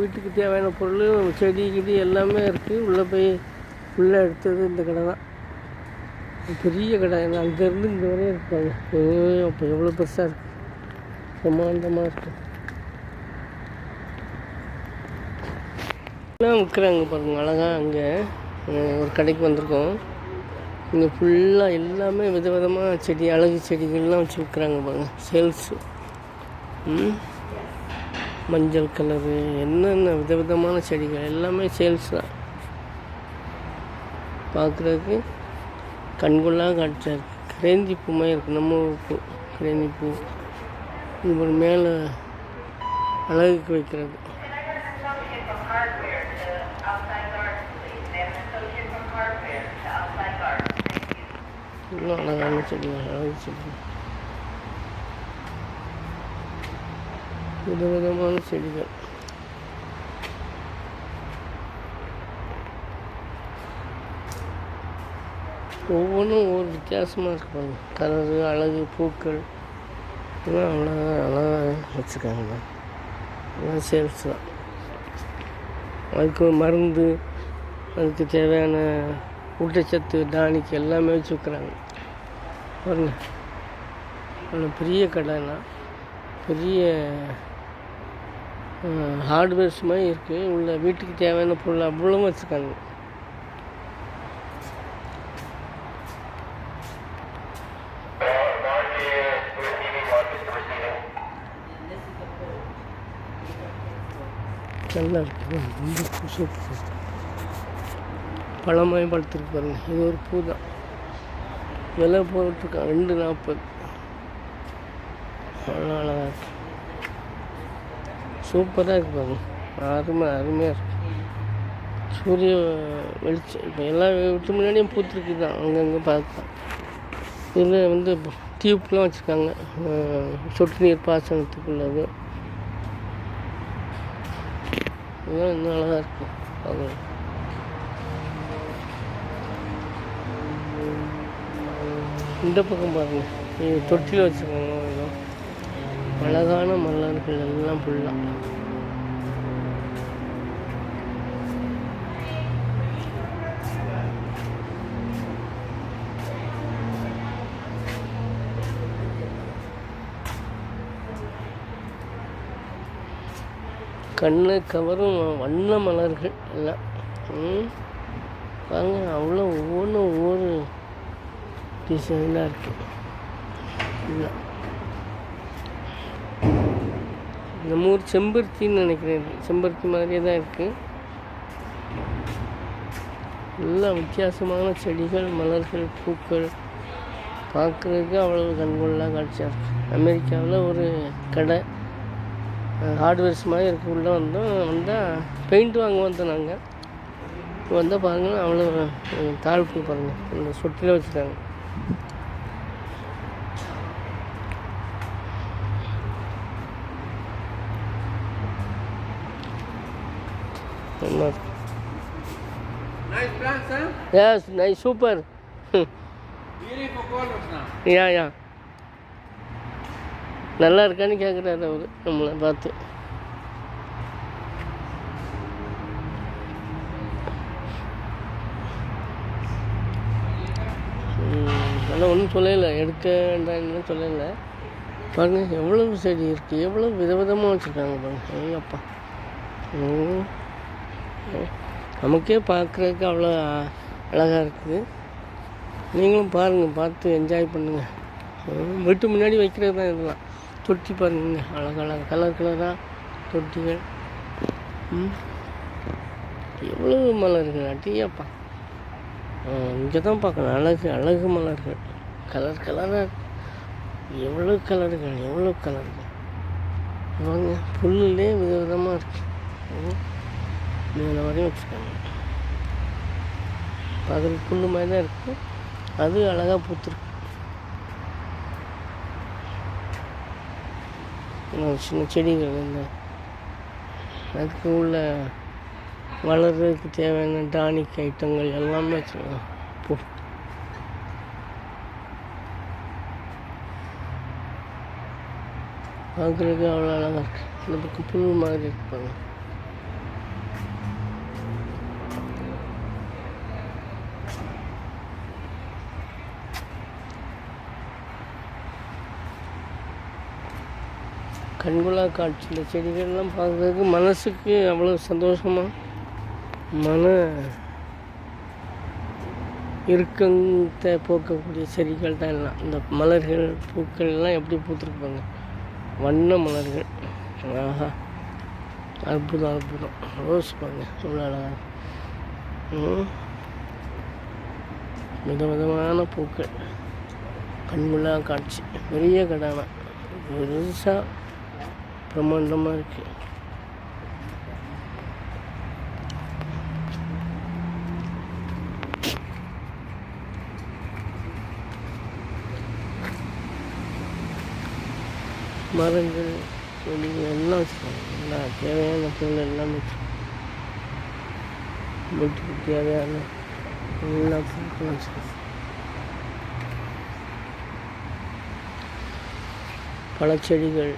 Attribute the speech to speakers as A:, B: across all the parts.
A: வீட்டுக்கு தேவையான பொருள் செடி கிடி எல்லாமே இருக்குது உள்ளே போய் உள்ளே எடுத்தது இந்த கடை தான். பெரிய கடை. அங்கேருந்து இங்கே வரையும் இருப்பாங்க. ஐயோ அப்போ எவ்வளோ பெருசாக இருக்குது பிரமாண்டமாக இருக்குது எல்லாம் விற்கிறாங்க பாருங்க அழகாக அங்கே. ஒரு கடைக்கு வந்திருக்கோம். இங்கே ஃபுல்லாக எல்லாமே விதவிதமாக செடி அழகு செடிகள்லாம் வச்சு விற்கிறாங்க பாருங்க. சேல்ஸு. ம்? மஞ்சள் கலரு என்னென்ன விதவிதமான செடிகள் எல்லாமே சேல்ஸ் தான். பார்க்குறதுக்கு கண்கொள்ளா காட்சியாக இருக்குது கிரேந்தி பூ மாதிரி இருக்குது நம்ம ஊர் பூ கிரேந்தி பூ. இது மேலே அழகுக்கு வைக்கிறது. இன்னும் அழகான செடி அழகு செடி விதவிதமான செடிகள். ஒவ்வொன்றும் ஒவ்வொரு வித்தியாசமாக இருக்கும் பாருங்க கலரு அழகு பூக்கள். இதெல்லாம் அழகாக அழகாக வச்சுருக்காங்க எல்லாம் சேல்ஸ் தான். அதுக்கு மருந்து அதுக்கு தேவையான ஊட்டச்சத்து தானிக்கு எல்லாமே வச்சு வைக்கிறாங்க. பாருங்க. அவ்வளோ பெரிய கடைனா பெரிய ஹார்ட்வேர்ஸ் மாதிரி இருக்குது உள்ள வீட்டுக்கு தேவையான பொருள் அவ்வளவும் வச்சுருக்காங்க. நல்லா இருக்குது ரொம்ப சூப்பர் பழமாய் படுத்துருக்கு பாருங்க. இது ஒரு பூ தான் விலை போட்டுருக்கான் ரெண்டு நாற்பது அவ்வளோ அழகாக இருக்கு. சூப்பராக இருக்கு பாருங்க. அருமை அருமையாக இருக்கு. சூரிய வெளிச்சம் இப்போ எல்லா வீட்டு முன்னாடியும் பூத்துருக்கு தான் அங்கங்கே பார்த்தா. இதில் வந்து டியூப்லாம் வச்சுருக்காங்க. சொட்டு நீர் பாசனத்துக்குள்ளது இதெல்லாம் இன்னும் அழகாக இருக்கும். அது இந்த பக்கம் பாருங்க. தொட்டியில் வச்சுருக்காங்க. அழகான மலர்கள் எல்லாம் ஃபுல்லாக கண்ணை கவரும் வண்ண மலர்கள் எல்லாம். ம். பாருங்க அவ்வளோ ஒவ்வொன்றும் ஒவ்வொரு டிசைனாக இருக்குது எல்லாம் நம்ம ஊர் செம்பருத்தின்னு நினைக்கிறேன். செம்பருத்தி மாதிரியே தான் இருக்குது எல்லாம் வித்தியாசமான செடிகள் மலர்கள் பூக்கள் பார்க்குறதுக்கு அவ்வளோ கண்கொள்ளா காட்சியாக இருக்குது அமெரிக்காவில் ஒரு கடை ஹார்ட்வேர்ஸ் மாதிரி இருக்கு. உள்ளே வந்தோம் வந்தால் பெயிண்ட் வாங்க வந்தோம் நாங்கள் வந்தால் பாருங்கள் அவ்வளோ தாழ்ப்பு பாருங்கள் இந்த சொட்டில் வச்சுருக்காங்க. நல்லா இருக்கு? Yes nice super. Yeah yeah நல்லா இருக்கான்னு கேட்குறாரு அவர் நம்மளை பார்த்து அதெல்லாம் ஒன்றும் சொல்லலை எடுக்க வேண்டாம்னு சொல்லலை பாருங்க எவ்வளவு செடி இருக்குது எவ்வளோ விதவிதமாக வச்சுருக்காங்க பாருங்க ஐயப்பா ம். நமக்கே பார்க்குறதுக்கு அவ்வளோ அழகாக இருக்குது. நீங்களும் பாருங்கள் பார்த்து என்ஜாய் பண்ணுங்கள் வீட்டு முன்னாடி வைக்கிறது தான் இதெல்லாம். தொட்டி பாருங்க அழகழகாக கலர் கலராக தொட்டிகள். ம். எவ்வளவு மலர்கள் அட்டியாப்பா இங்கே தான் பார்க்கணும். அழகு அழகு மலர்கள். கலர் கலராக எவ்வளோ கலர்கள் எவ்வளோ கலர்கள் வாங்க புல்லுலே விதவிதமாக இருக்குது ம், வரையும் வச்சுருக்காங்க பார்க்குறதுக்கு புல்லு மாதிரி தான் இருக்குது அது அழகாக பூத்துருக்கு சின்ன செடிகள் இந்த அதுக்கு உள்ள வளர்றதுக்கு தேவையான டானிக் ஐட்டங்கள் எல்லாமே வச்சுருக்கோம் பூ. பார்க்குறதுக்கு அவ்வளோ அழகாக இருக்குது இந்த பக்கம் புல் மாதிரி இருப்பாங்க கண்கொள்ளா காட்சி. இந்த செடிகள்லாம் பார்க்குறதுக்கு மனசுக்கு அவ்வளோ சந்தோஷமாக மன இறுக்கத்தை போக்கக்கூடிய செடிகள் தான் எல்லாம். இந்த மலர்கள் பூக்கள் எல்லாம் எப்படி பூத்துருப்பாங்க வண்ண மலர்கள். ஆஹா அற்புதம் அற்புதம். ரோஸ் பாருங்க எவ்வளோ அழகாக விதவிதமான பூக்கள். கண்குள்ளா காட்சி. பெரிய கடானா பெருசாக பிரம்மாண்டமாக இருக்குது மரங்கள் செடிகள் எல்லாம் வச்சுருக்காங்க. எல்லா தேவையான பொருள் எல்லாமே வச்சுருக்காங்க. வீட்டுக்கு தேவையான எல்லா பொருட்களும் வச்சுருக்காங்க. பழச்செடிகள்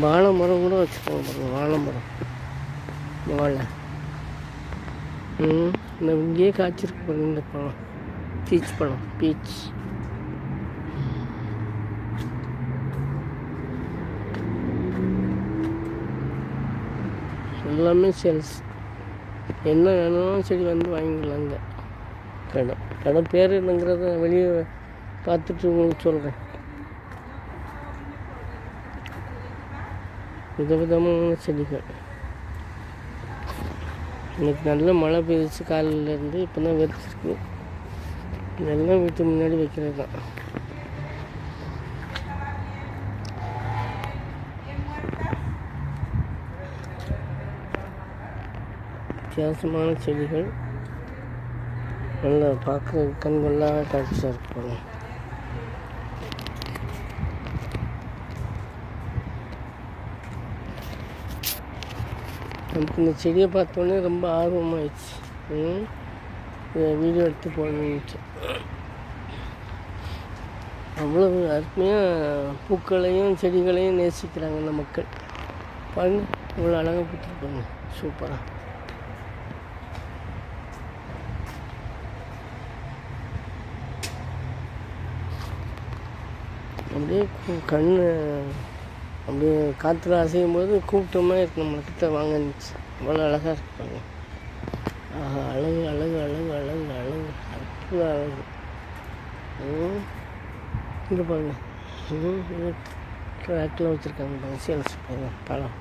A: வாழை மரம் கூட வச்சுக்கோங்க பாருங்க வாழை மரம் வாழை ம் இந்த இங்கேயே காய்ச்சிருக்கு பாருங்க இந்த பழம். பீச் பழம் பீச். எல்லாமே சேல்ஸ். என்ன வேணாலும் சரி வந்து வாங்கிக்கலாங்க. கடை கடை பேர் என்னங்கிறத வெளியே பார்த்துட்டு உங்களுக்கு சொல்கிறேன் விதவிதமான செடிகள். இன்னைக்கு நல்ல மழை பெய்யுச்சு காலையிலேருந்து இப்போ தான் வெறிச்சிருக்கு இதெல்லாம் வீட்டு முன்னாடி வைக்கிறது தான் வித்தியாசமான செடிகள். நல்லா பார்க்க கண்கொள்ளாத காட்சியாக இருக்கும் எனக்கு நமக்கு இந்த செடியை பார்த்தோன்னே ரொம்ப ஆர்வமாகிடுச்சு வீடியோ எடுத்து போடணுன்ட்டு அவ்வளோ அருமையாக பூக்களையும் செடிகளையும் நேசிக்கிறாங்க இந்த மக்கள். பாருங்க இவ்வளோ அழகாக கொடுத்துருப்பாங்க சூப்பராக அப்படியே கண்ணை கண்ணு அப்படியே காற்றுல அசையும் போது கூப்பிட்டோமே இருக்கு நம்மளை கிட்ட வாங்கன்னுச்சு அவ்வளோ அழகாக இருப்பாங்க. ஆஹா அழகு அழகு அழகு அழகு அழகு. அற்புத அழகு. இங்கே பாருங்க. ட்ராக்கில் வச்சுருக்காங்க பாருங்க. சேல்ஸ் பாருங்க. பழம்.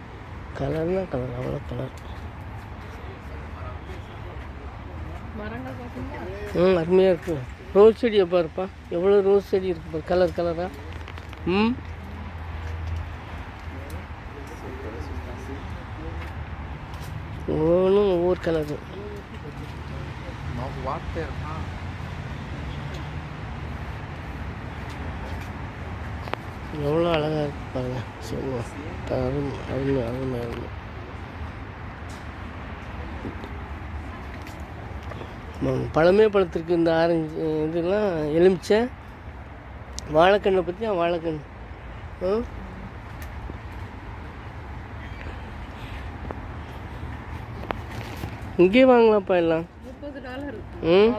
A: கலர்னா கலர். அவ்வளோ கலர். ம் அருமையாக இருக்கு ரோஸ் செடியை பாருப்பா. எவ்வளோ ரோஸ் செடி இருக்கு பாரு. கலர் கலராக ம். ஒவ்வொன்றும் ஒவ்வொரு கலரு எவ்வளோ அழகாக இருக்கு பாருங்க. சொல்லுவோம் அருமை அருமை அருமை பழமே பழத்திற்கு இந்த ஆரஞ்சு இதெல்லாம் எலுமிச்சை வாழைக்கண்ணை பற்றி வாழைக்கண்ணு. இங்கே வாங்கலாம்ப்பா எல்லாம். ம்?